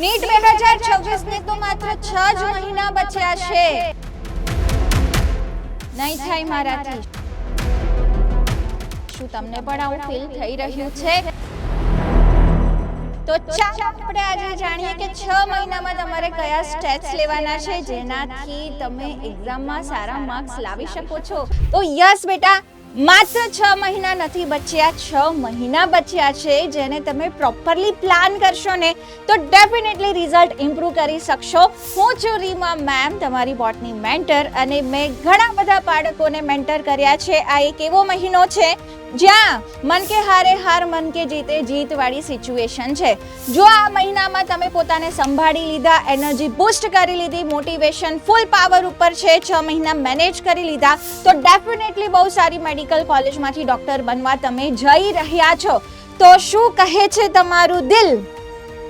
NEET બે હજાર છવ્વીસ ને તો માત્ર છ જ મહિના બચ્યા છે. નહીં થાય મારાથી. શું તમને પણ આવું ફીલ થઈ રહ્યું છે? તો ચાલો આપણે આજે જાણીએ કે છ મહિનામાં તમારે કયા સ્ટેપ્સ લેવાના છે જેનાથી તમે એક્ઝામમાં સારા માર્ક્સ લાવી શકો છો. તો યસ બેટા માત્ર છ મહિના નથી બચ્યા, છ મહિના બચ્યા છે. જેને તમે પ્રોપરલી પ્લાન કરશો ને, તો ડેફિનેટલી રિઝલ્ટ ઇમ્પ્રૂવ કરી શકશો. હું છું રીમા મેમ તમારી બોટની મેન્ટર અને મેં ઘણા બધા બાળકોને મેન્ટર કર્યા છે. આ એક એવો મહિનો છે જ્યાં મન કે હારે હાર, મન કે જીતે જીત વાળી સિચ્યુએશન છે. જો આ મહિનામાં તમે પોતાને સંભાળી લીધા, એનર્જી બૂસ્ટ કરી લીધી મોટિવેશન ફૂલ પાવર ઉપર છે, છ મહિના મેનેજ કરી લીધા, તો ડેફિનેટલી બહુ સારી મેડિકલ કોલેજમાંથી ડોક્ટર બનવા તમે જઈ રહ્યા છો. તો શું કહે છે તમારું દિલ?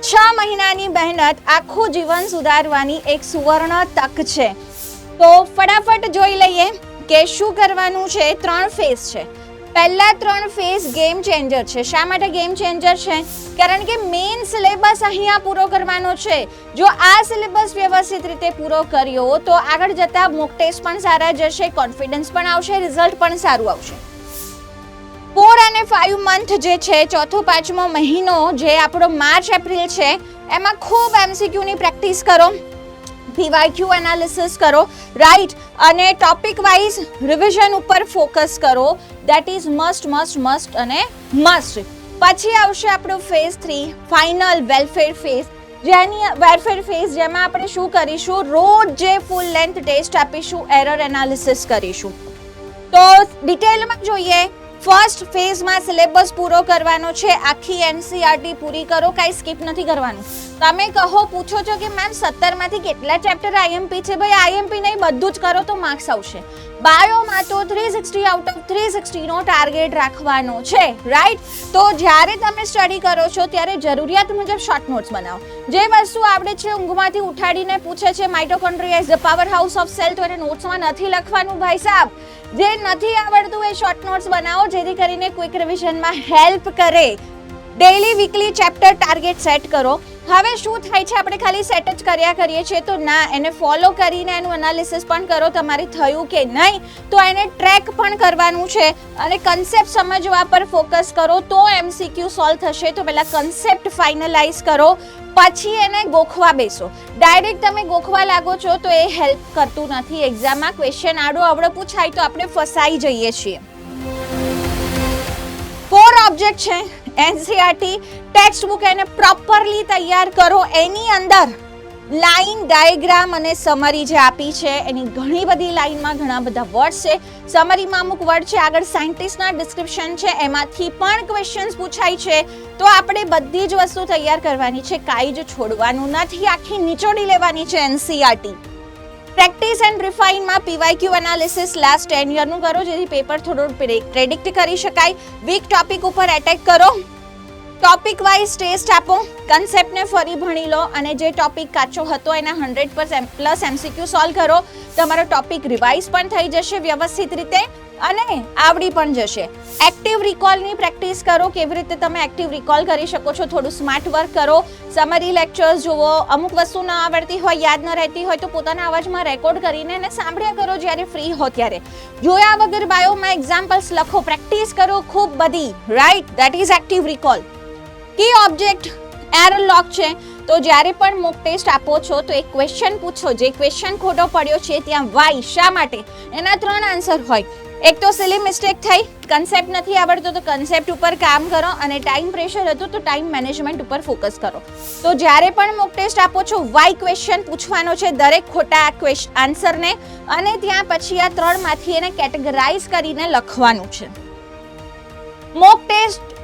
છ મહિનાની મહેનત આખું જીવન સુધારવાની એક સુવર્ણ તક છે. તો ફટાફટ જોઈ લઈએ કે શું કરવાનું છે? ત્રણ ફેઝ છે. પહેલા ત્રણ ફેઝ ગેમ ચેન્જર છે. શા માટે ગેમ ચેન્જર છે? કારણ કે મેઇન સિલેબસ અહીંયા પૂરો કરવાનો છે. જો આ સિલેબસ વ્યવસ્થિત રીતે પૂરો કર્યો, તો આગળ જતા મોક ટેસ્ટ પણ સારા જશે કોન્ફિડન્સ પણ આવશે રિઝલ્ટ પણ સારું આવશે. ફોર અને ફાઇવ મંથ જે છે, ચોથો, પાંચમો મહિનો જે આપણો માર્ચ, એપ્રિલ છે, એમાં ખૂબ એમસીક્યુની પ્રેક્ટિસ કરો. પીવાયક્યુ એનાલિસિસ કરો. રાઈટ અને ટોપિક વાઇઝ રિવિઝન ઉપર ફોકસ કરો. That is must must must અને મસ્ટ પછી આવશે આપણો phase three final welfare phase જેની વેલફેર ફેઝ જેમાં આપણે શું કરીશું? રોજ જે ફૂલ લેન્થ ટેસ્ટ આપીશું એરર એનાલિસિસ કરીશું. તો ડિટેલમાં જોઈએ. ફર્સ્ટ ફેઝમાં સિલેબસ પૂરો કરવાનો છે. આખી એનસીઆરટી પૂરી કરો, કાંઈ સ્કીપ નથી કરવાનું. તમે કહો, પૂછો છો કે મેમ સત્તરમાંથી કેટલા ચેપ્ટર આઈએમપી છે? ભાઈ આઈએમપી નહીં, બધું જ કરો તો માર્ક્સ આવશે. બાયોમાં તો three sixty out of three સિક્સટીનો target રાખવાનો છે રાઈટ તો જ્યારે તમે સ્ટડી કરો છો, ત્યારે જરૂરિયાત મુજબ શોર્ટ નોટ્સ બનાવો. જે વસ્તુ આપણે છે, ઊંઘમાંથી ઉઠાડીને પૂછે છે mitochondria is the power house of cell તો એને નોટ્સમાં નથી લખવાનું ભાઈ સાહેબ જે નથી આવડતું એ શોર્ટ નોટ્સ બનાવો જેથી કરીને ક્વિક રિવિઝનમાં હેલ્પ કરે. Daily weekly chapter target set કરો. હવે શું થાય છે? આપણે ખાલી સેટ જ કર્યા કરીએ છીએ. તો ના, એને ફોલો કરીને એનું એનાલિસિસ પણ કરો, તમારે થયું કે નહીં. તો એને ટ્રેક પણ કરવાનું છે. અને કન્સેપ્ટ સમજવા પર ફોકસ કરો, તો એમસીક્યુ સોલ્વ થશે. તો પહેલાં કન્સેપ્ટ ફાઇનલાઇઝ કરો, પછી એને ગોખવા બેસો. ડાયરેક્ટ તમે ગોખવા લાગો છો, તો એ હેલ્પ કરતું નથી. એક્ઝામમાં ક્વેશ્ચન આડો અવડો પૂછાય તો આપણે ફસાઈ જઈએ છીએ. ફોર ઓબ્જેક્ટ છે. એનસીઆરટી ટેક્સ્ટ બુક એને પ્રોપરલી તૈયાર કરો. એની અંદર લાઈન ડાયગ્રામ અને સમરી જે આપી છે, એની ઘણી બધી લાઈનમાં ઘણા બધા વર્ડ છે. સમરીમાં અમુક વર્ડ છે, આગળ સાયન્ટિસ્ટના ડિસ્ક્રિપ્શન છે, એમાંથી પણ ક્વેશ્ચન્સ પૂછાય છે. તો આપણે બધી જ વસ્તુ તૈયાર કરવાની છે, કાંઈ જ છોડવાનું નથી. આખી નીચોડી લેવાની છે એનસીઆરટી. પ્રેક્ટિસ એન્ડ રિફાઇનમાં પીવાયક્યુ એનાલિસિસ લાસ્ટ ટેન યરનું કરો, જેથી પેપર થોડું પ્રેડિક્ટ કરી શકાય. વીક ટોપિક ઉપર એટેક કરો. ટોપિક વાઇઝ ટેસ્ટ આપો. કન્સેપ્ટને ફરી ભણી લો અને જે ટોપિક કાચો હતો એના હંડ્રેડ પ્લસ એમસીક્યુ સોલ્વ કરો. તમારો ટોપિક રિવાઇઝ પણ થઈ જશે વ્યવસ્થિત રીતે અને આવડી પણ જશે. એક્ટિવ રિકોલની પ્રેક્ટિસ કરો, કેવી રીતે તમે એક્ટિવ રિકોલ કરી શકો છો, થોડું સ્માર્ટ વર્ક કરો. સમરી લેક્ચર્સ જુઓ, અમુક વસ્તુ ન આવડતી હોય, યાદ ન રહેતી હોય, તો પોતાના અવાજમાં રેકોર્ડ કરીને એને સાંભળ્યા કરો જ્યારે ફ્રી હો ત્યારે. જોયા વગર બાયોમાં એક્ઝામ્પલ્સ લખો, પ્રેક્ટિસ કરો ખૂબ બધી. Right that is active recall key object error lock છે. તો જ્યારે પણ મોક ટેસ્ટ આપો છો, તો એક ક્વેશ્ચન પૂછો. જે ક્વેશ્ચન ખોટો પડ્યો છે, ત્યાં વાય શા માટે? એના ત્રણ આન્સર હોય. એક તો સિલી મિસ્ટેક થઈ કન્સેપ્ટ નથી આવડતો તો કન્સેપ્ટ ઉપર કામ કરો અને ટાઈમ પ્રેશર હતું તો ટાઈમ મેનેજમેન્ટ ઉપર ફોકસ કરો. તો જ્યારે પણ મોક ટેસ્ટ આપો છો વાય ક્વેશ્ચન પૂછવાનો છે, દરેક ખોટા આન્સરને અને ત્યાં પછી આ ત્રણમાંથી એને કેટેગરાઇઝ કરીને લખવાનું છે. મોક ટેસ્ટ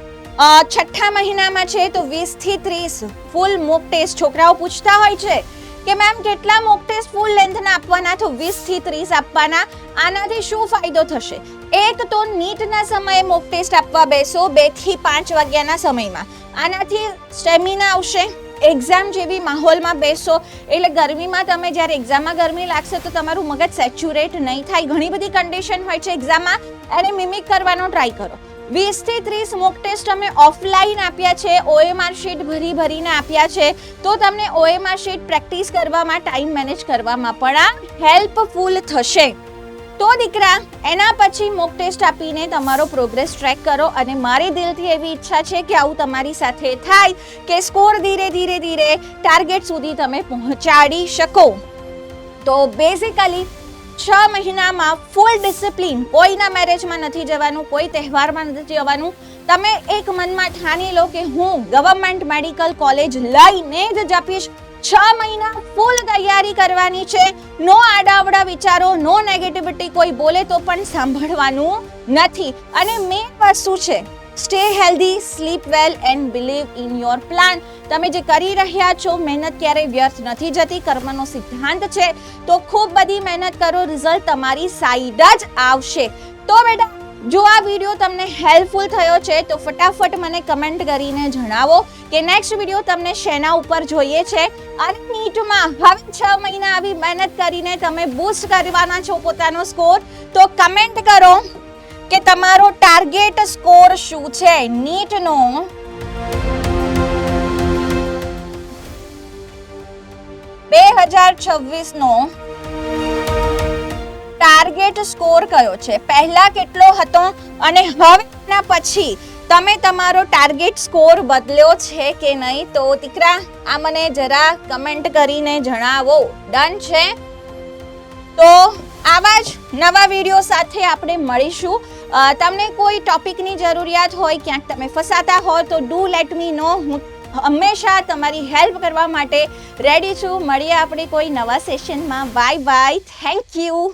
છઠ્ઠા મહિનામાં છે તો વીસથી ત્રીસ ફૂલ મોક ટેસ્ટ છોકરાઓ પૂછતા હોય છે. કે મેમ કેટલા મોક ટેસ્ટ ફૂલ લેન્થના આપવાના તો વીસથી ત્રીસ આપવાના? આનાથી શું ફાયદો થશે? એક તો નીટના સમયે મોક ટેસ્ટ આપવા બેસો બેથી પાંચ વાગ્યાના સમયમાં. આનાથી સ્ટેમિના આવશે એક્ઝામ જેવી માહોલમાં બેસો. એટલે ગરમીમાં તમે જ્યારે એક્ઝામમાં ગરમી લાગશે તો તમારું મગજ સેચ્યુરેટ નહીં થાય. ઘણી બધી કન્ડિશન હોય છે એક્ઝામમાં એને મિમિક કરવાનો ટ્રાય કરો. વીસથી ત્રીસ મોક ટેસ્ટ અમે ઓફલાઈન આપ્યા છે ઓએમઆર શીટ ભરી ભરીને આપ્યા છે. તો તમને ઓએમઆર શીટ પ્રેક્ટિસ કરવામાં ટાઈમ મેનેજ કરવામાં પણ આ હેલ્પફુલ થશે. તો દીકરા, એના પછી મોક ટેસ્ટ આપીને તમારો પ્રોગ્રેસ ટ્રેક કરો અને મારી દિલથી એવી ઈચ્છા છે કે આવું તમારી સાથે થાય કે સ્કોર ધીરે ધીરે ધીરે ટાર્ગેટ સુધી તમે પહોંચાડી શકો. તો બેઝિકલી છ મહિનામાં ફૂલ ડિસિપ્લિન કોઈના મેરેજમાં નથી જવાનું, કોઈ તહેવારમાં નથી જવાનું. તમે એક મનમાં ઠાની લો કે હું ગવર્મેન્ટ મેડિકલ કોલેજ લઈને જ જપીશ. છ મહિના ફૂલ તૈયારી કરવાની છે. નો આડાવડા વિચારો, નો નેગેટિવિટી કોઈ બોલે તો પણ સાંભળવાનું નથી. અને મેઇન વસ્તુ છે stay healthy sleep well and believe in your plan તમે જે કરી રહ્યા છો, મહેનત ક્યારેય વ્યર્થ નથી જતી, કર્મનો સિદ્ધાંત છે. તો ખૂબ બધી મહેનત કરો રિઝલ્ટ તમારી સાઈડ જ આવશે. તો બેટા, જો આ વીડિયો તમને હેલ્પફુલ થયો છે, તો ફટાફટ મને કમેન્ટ કરીને જણાવો કે નેક્સ્ટ વીડિયો તમને શેના ઉપર જોઈએ છે. અને નીટમાં હવે છ મહિના આવી મહેનત કરીને તમે બૂસ્ટ કરવાના છો પોતાનો સ્કોર તો કમેન્ટ કરો. કે તમારો ટાર્ગેટ સ્કોર શું છે? નીટનો. બે હજાર છવ્વીસનો. ટાર્ગેટ સ્કોર કયો છે? પહેલા કેટલો હતો અને હવેના પછી તમે તમારો ટાર્ગેટ સ્કોર બદલ્યો છે કે નહીં? તો દીકરા આ મને જરા કમેન્ટ કરીને જણાવો. ડન છે? તો આવા જ નવા વીડિયો સાથે આપણે મળીશું. તમને કોઈ ટોપિકની જરૂરિયાત હોય, ક્યાંક તમે ફસાતા હો, તો ડુ લેટ મી નો. હું હંમેશા તમારી હેલ્પ કરવા માટે રેડી છું. મળીએ આપણે કોઈ નવા સેશનમાં. Bye bye. Thank you.